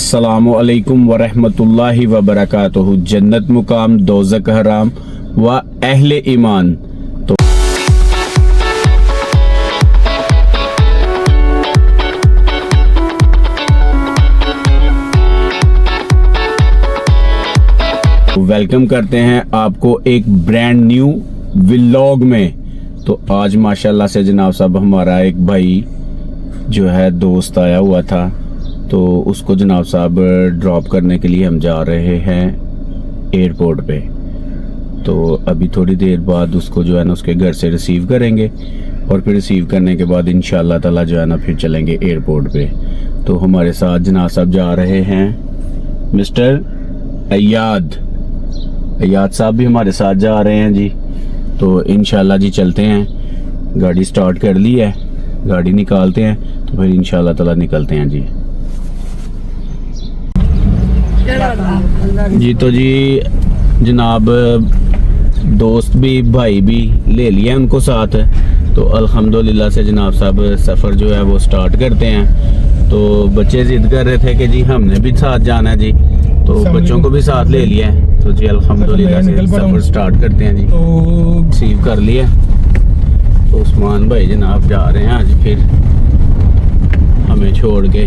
السلام علیکم ورحمۃ اللہ وبرکاتہ۔ جنت مقام دوزک حرام و اہل ایمان۔ تو ویلکم کرتے ہیں آپ کو ایک برانڈ نیو ولاگ میں۔ تو آج ماشاءاللہ سے جناب صاحب ہمارا ایک بھائی جو ہے دوست آیا ہوا تھا۔ تو اس کو جناب صاحب ڈراپ کرنے کے لیے ہم جا رہے ہیں ایئرپورٹ پہ۔ تو ابھی تھوڑی دیر بعد اس کو جو ہے نا اس کے گھر سے ریسیو کریں گے اور پھر ریسیو کرنے کے بعد ان شاء اللہ تعالیٰ جو ہے نا پھر چلیں گے ایئرپورٹ پہ۔ تو ہمارے ساتھ جناب صاحب جا رہے ہیں۔ مسٹر ایاد ایاد صاحب بھی ہمارے ساتھ جا رہے ہیں جی۔ تو انشاءاللہ جی چلتے ہیں۔ گاڑی سٹارٹ کر لی ہے، گاڑی نکالتے ہیں۔ تو پھر انشاءاللہ تعالیٰ نکلتے ہیں جی۔ جی تو جی جناب دوست بھی بھائی بھی لے لیا ان کو ساتھ تو الحمدللہ سے جناب صاحب سفر جو ہے وہ سٹارٹ کرتے ہیں تو بچے ضد کر رہے تھے کہ جی ہم نے بھی ساتھ جانا ہے جی تو بچوں کو بھی ساتھ لے لیا ہے تو جی الحمدللہ سے سفر سٹارٹ کرتے ہیں جی ریسیو کر لیا تو عثمان بھائی جناب جا رہے ہیں آج پھر ہمیں چھوڑ کے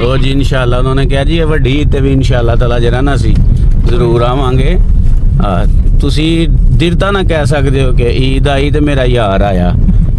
ਤੋ ਜੀ ਇਨਸ਼ਾਅੱਲਾ ਉਹਨਾਂ ਨੇ ਕਿਹਾ ਜੀ ਇਹ ਵੱਡੀ ਤੇ ਵੀ ਇਨਸ਼ਾਅੱਲਾ ਤਾਲਾ ਜਿਹੜਾ ਨਾ ਸੀ ਜ਼ਰੂਰ ਆਵਾਂਗੇ। ਤੁਸੀਂ ਦਿਰਤਾ ਨਾ ਕਹਿ ਸਕਦੇ ਹੋ ਕਿ ਈਦ ਆਈ ਤੇ ਮੇਰਾ ਯਾਰ ਆਇਆ।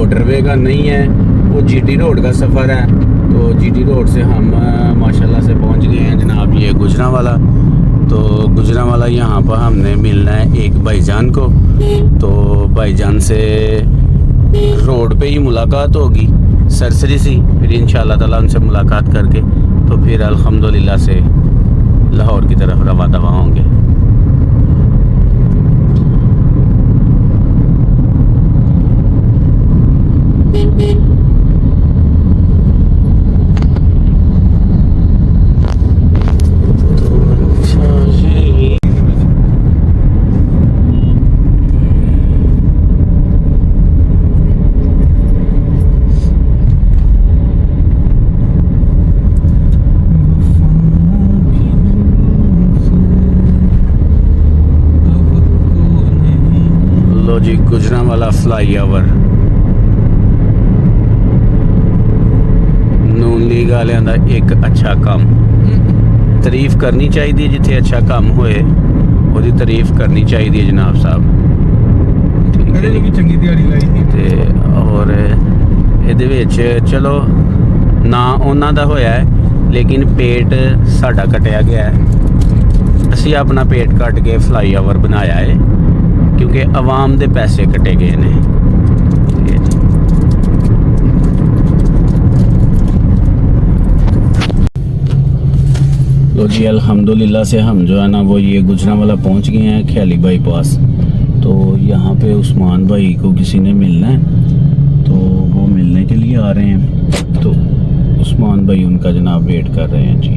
موٹر وے کا نہیں ہے وہ جی ٹی روڈ کا سفر ہے تو جی ٹی روڈ سے ہم ماشاءاللہ سے پہنچ گئے ہیں جناب یہ گجرا والا تو گجرا والا یہاں پر ہم نے ملنا ہے ایک بھائی جان کو تو بھائی جان سے روڈ پہ ہی ملاقات ہوگی سرسری سی پھر ان شاء اللہ تعالیٰ ان سے ملاقات کر کے تو پھر الحمدللہ سے لاہور کی طرف رواں دوا ہوں گے ਲੋ ਜੀ ਗੁਜਰਾਂ ਵਾਲਾ ਫਲਾਈਓਵਰ। ਨੂਨ ਲੀਗ ਵਾਲਿਆਂ ਦਾ ਇੱਕ ਅੱਛਾ ਕੰਮ। ਤਾਰੀਫ ਕਰਨੀ ਚਾਹੀਦੀ ਹੈ ਜਿੱਥੇ ਅੱਛਾ ਕੰਮ ਹੋਏ ਉਹਦੀ ਤਾਰੀਫ ਕਰਨੀ ਚਾਹੀਦੀ ਹੈ ਜਨਾਬ ਸਾਹਿਬ। ਠੀਕ ਹੈ ਇਹਦੇ ਜੀ। ਚੰਗੀ ਦਿਹਾੜੀ ਲਾਈ ਤੇ ਹੋਰ ਇਹਦੇ ਵਿੱਚ ਚਲੋ ਨਾ ਉਹਨਾਂ ਦਾ ਹੋਇਆ ਹੈ ਲੇਕਿਨ ਪੇਟ ਸਾਡਾ ਕਟਿਆ ਗਿਆ ਹੈ। ਅਸੀਂ ਆਪਣਾ ਪੇਟ ਕੱਟ ਕੇ ਫਲਾਈਓਵਰ ਬਣਾਇਆ ਹੈ। ਕਿਉਂਕਿ ਆਵਾਮ ਦੇ ਪੈਸੇ ਕਟੇ ਗਏ ਨੇ ਠੀਕ ਹੈ ਜੀ تو جی الحمدللہ سے ہم جو ہے نا وہ یہ گجرا والا پہنچ گئے ہیں خیالی بائی پاس تو یہاں پہ عثمان بھائی کو کسی نے ملنا ہے تو وہ ملنے کے لیے آ رہے ہیں تو عثمان بھائی ان کا جناب ویٹ کر رہے ہیں جی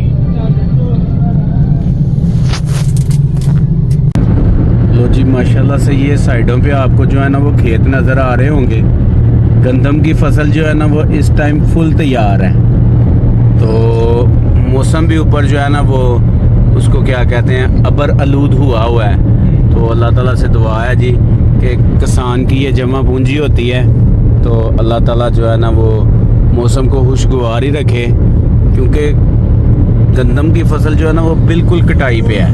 لو جی ماشاءاللہ سے یہ سائڈوں پہ آپ کو جو ہے نا وہ کھیت نظر آ رہے ہوں گے۔ گندم کی فصل جو ہے نا وہ اس ٹائم فل تیار ہے۔ تو موسم بھی اوپر جو ہے نا وہ اس کو کیا کہتے ہیں، ابر آلود ہوا ہوا ہے۔ تو اللہ تعالیٰ سے دعا ہے جی کہ کسان کی یہ جمع پونجی ہوتی ہے۔ تو اللہ تعالیٰ جو ہے نا وہ موسم کو خوشگوار ہی رکھے۔ کیونکہ گندم کی فصل جو ہے نا وہ بالکل کٹائی پہ ہے۔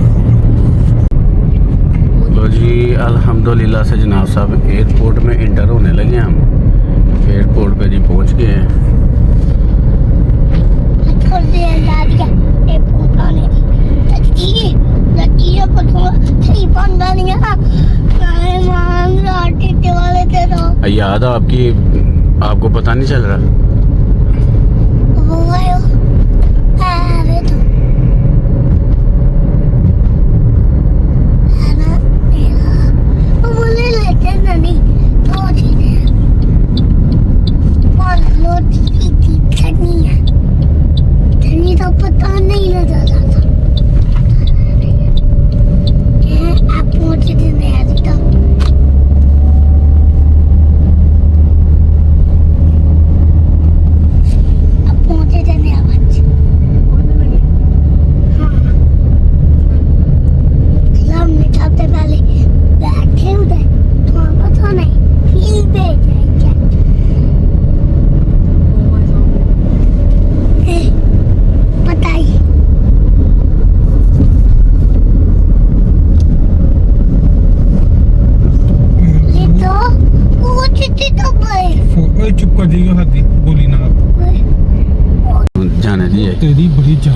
تو جی الحمدللہ سے جناب صاحب ایئرپورٹ میں انٹر ہونے لگے ہم ایئرپورٹ پہ جی پہنچ گئے ہیں یاد آپ کی آپ کو پتہ نہیں چل رہا تیری بڑی جان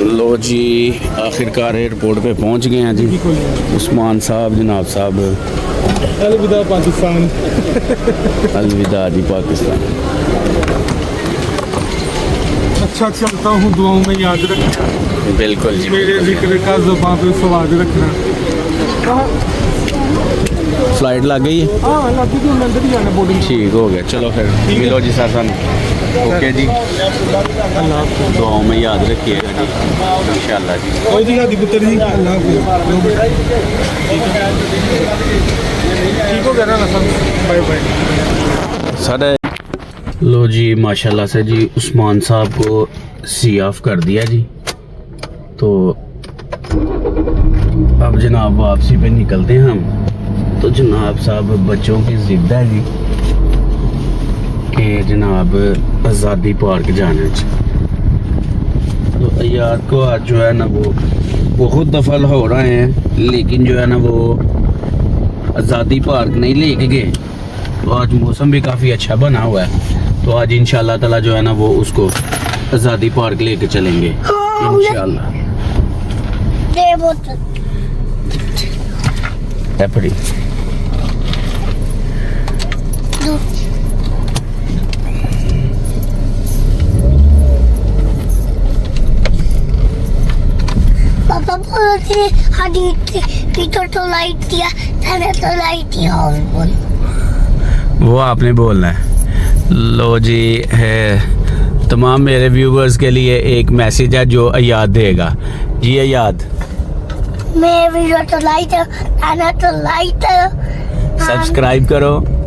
لو جی آخر کار ایئرپورٹ پہ پہنچ گئے ہیں جی۔ عثمان صاحب جناب صاحب۔ الوداع پاکستان۔ الوداع جی پاکستان۔ اچھا چلتا ہوں دعاؤں میں یاد رکھنا۔ بالکل جی میرے جی۔ ذکر کا زبان پہ سواد رکھنا۔ فلائٹ لگ گئی ہے ٹھیک ہو گیا چلو پھر ملو جی سر سن اوکے جی اللہ دعاؤں میں یاد رکھیے گا جی ان شاء اللہ جی سر لو جی ماشاء اللہ سے جی عثمان صاحب کو سی آف کر دیا جی تو اب جناب واپسی پہ نکلتے ہیں ہم تو جناب صاحب بچوں کی ضد ہے جی کہ جناب آزادی پارک چاہیے تو ایاد کو آج جو ہے نا وہ بہت دفعہ ہو رہے ہیں لیکن جو ہے نا وہ آزادی پارک نہیں لے کے گئے۔ تو آج موسم بھی کافی اچھا بنا ہوا ہے۔ تو آج انشاءاللہ تعالی جو ہے نا وہ اس کو آزادی پارک لے کے چلیں گے۔ انشاءاللہ۔ وہ آپ نے بولنا ہے۔ لو جی ہے تمام میرے ویورز کے لیے ایک میسج ہے جو ایاد دے گا۔ جی ایاد میرے ویڈیو تو لائک کرو سبسکرائب کرو۔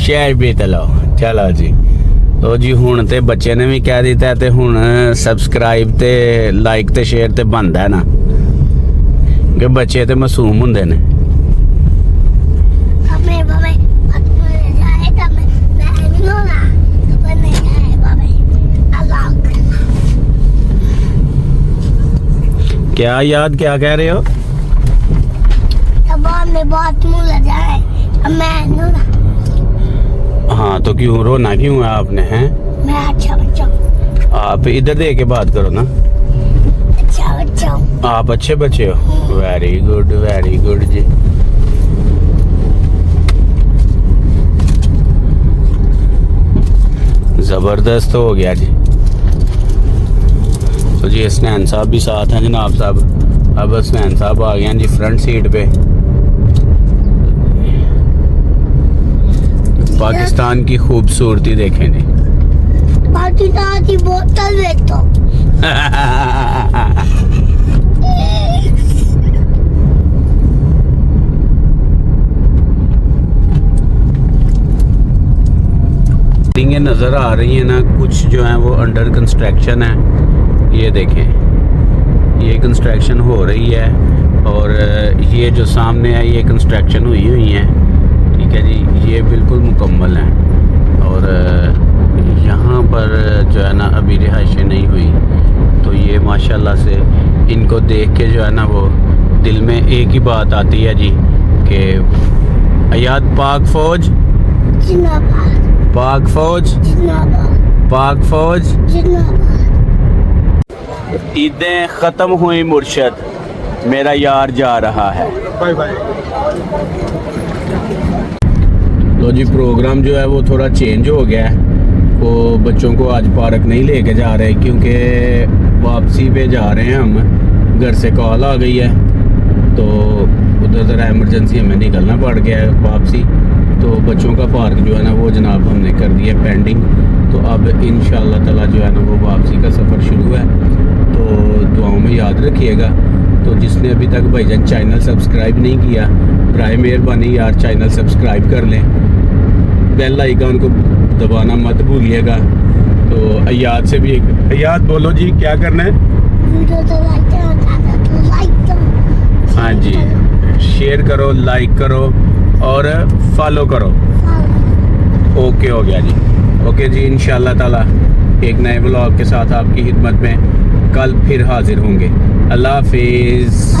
ਸ਼ੇਅਰ ਵੀ ਤਲੋ ਚਲੋ ਜੀ ਲੋ ਜੀ ਹੁਣ ਤੇ ਬੱਚੇ ਨੇ ਵੀ ਕਹਿ ਦਿੱਤਾ ਤੇ ਹੁਣ ਸਬਸਕ੍ਰਾਈਬ ਤੇ ਲਾਈਕ ਤੇ ਸ਼ੇਅਰ ਤੇ ਬੰਦਾ ਨਾ ਕਿ ਬੱਚੇ ਤੇ ਮਾਸੂਮ ਹੁੰਦੇ ਨੇ ਆਪਣੇ ਭਾਵੇਂ کیا یاد کیا کہہ رہے ہو؟ تب میں بہت منہ لگا ہے اب میں نو نا۔ ہاں تو کیوں رونا کیوں ہے آپ نے ہیں؟ میں اچھا بچہ ہوں۔ آپ ادھر دے کے بات کرو نا۔ اچھا بچہ ہوں۔ آپ اچھے بچے ہو۔ ویری گڈ ویری گڈ جی۔ زبردست ہو گیا جی۔ تو جی اسنین صاحب بھی ساتھ ہیں جناب صاحب۔ اب اسنین صاحب آ گئے ہیں جی فرنٹ سیٹ پہ۔ پاکستان کی خوبصورتی دیکھیں جی۔ باقی کی بوتل بلڈنگیں نظر آ رہی ہیں نا کچھ جو ہیں وہ انڈر کنسٹرکشن ہیں۔ یہ دیکھیں۔ یہ کنسٹرکشن ہو رہی ہے اور یہ جو سامنے ہے یہ کنسٹرکشن ہوئی ہوئی ہیں۔ ٹھیک ہے جی یہ بالکل مکمل ہیں۔ اور یہاں پر جو ہے نا ابھی رہائشیں نہیں ہوئی۔ تو یہ ماشاءاللہ سے ان کو دیکھ کے جو ہے نا وہ دل میں ایک ہی بات آتی ہے جی کہ ایاد پاک فوج؟ پاک فوج؟ پاک فوج؟ عیدیں ختم ہوئی مرشد میرا یار جا رہا ہے۔ بائی بائی تو جی پروگرام جو ہے وہ تھوڑا چینج ہو گیا ہے۔ وہ بچوں کو آج پارک نہیں لے کے جا رہے کیونکہ واپسی پہ جا رہے ہیں ہم۔ گھر سے کال آ گئی ہے۔ تو ادھر ذرا ایمرجنسی ہمیں نکلنا پڑ گیا ہے واپسی۔ تو بچوں کا پارک جو ہے نا وہ جناب ہم نے کر دیا پینڈنگ تو اب ان شاء اللہ تعالیٰ جو ہے نا وہ واپسی کا سفر شروع ہے۔ دعاؤں میں یاد رکھیے گا۔ تو جس نے ابھی تک بھائی جان چینل سبسکرائب نہیں کیا برائے مہربانی یار چینل سبسکرائب کر لیں۔ بیل آئیکن کو دبانا مت بھولیے گا۔ تو ایاد سے بھی ایک ایاد بولو جی کیا کرنا ہے؟ ہاں جی شیئر کرو لائک کرو اور فالو کرو۔ اوکے ہو گیا جی۔ اوکے جی ان شاء اللہ تعالیٰ ایک نئے بلاگ کے ساتھ آپ کی خدمت میں کل پھر حاضر ہوں گے۔ اللہ حافظ۔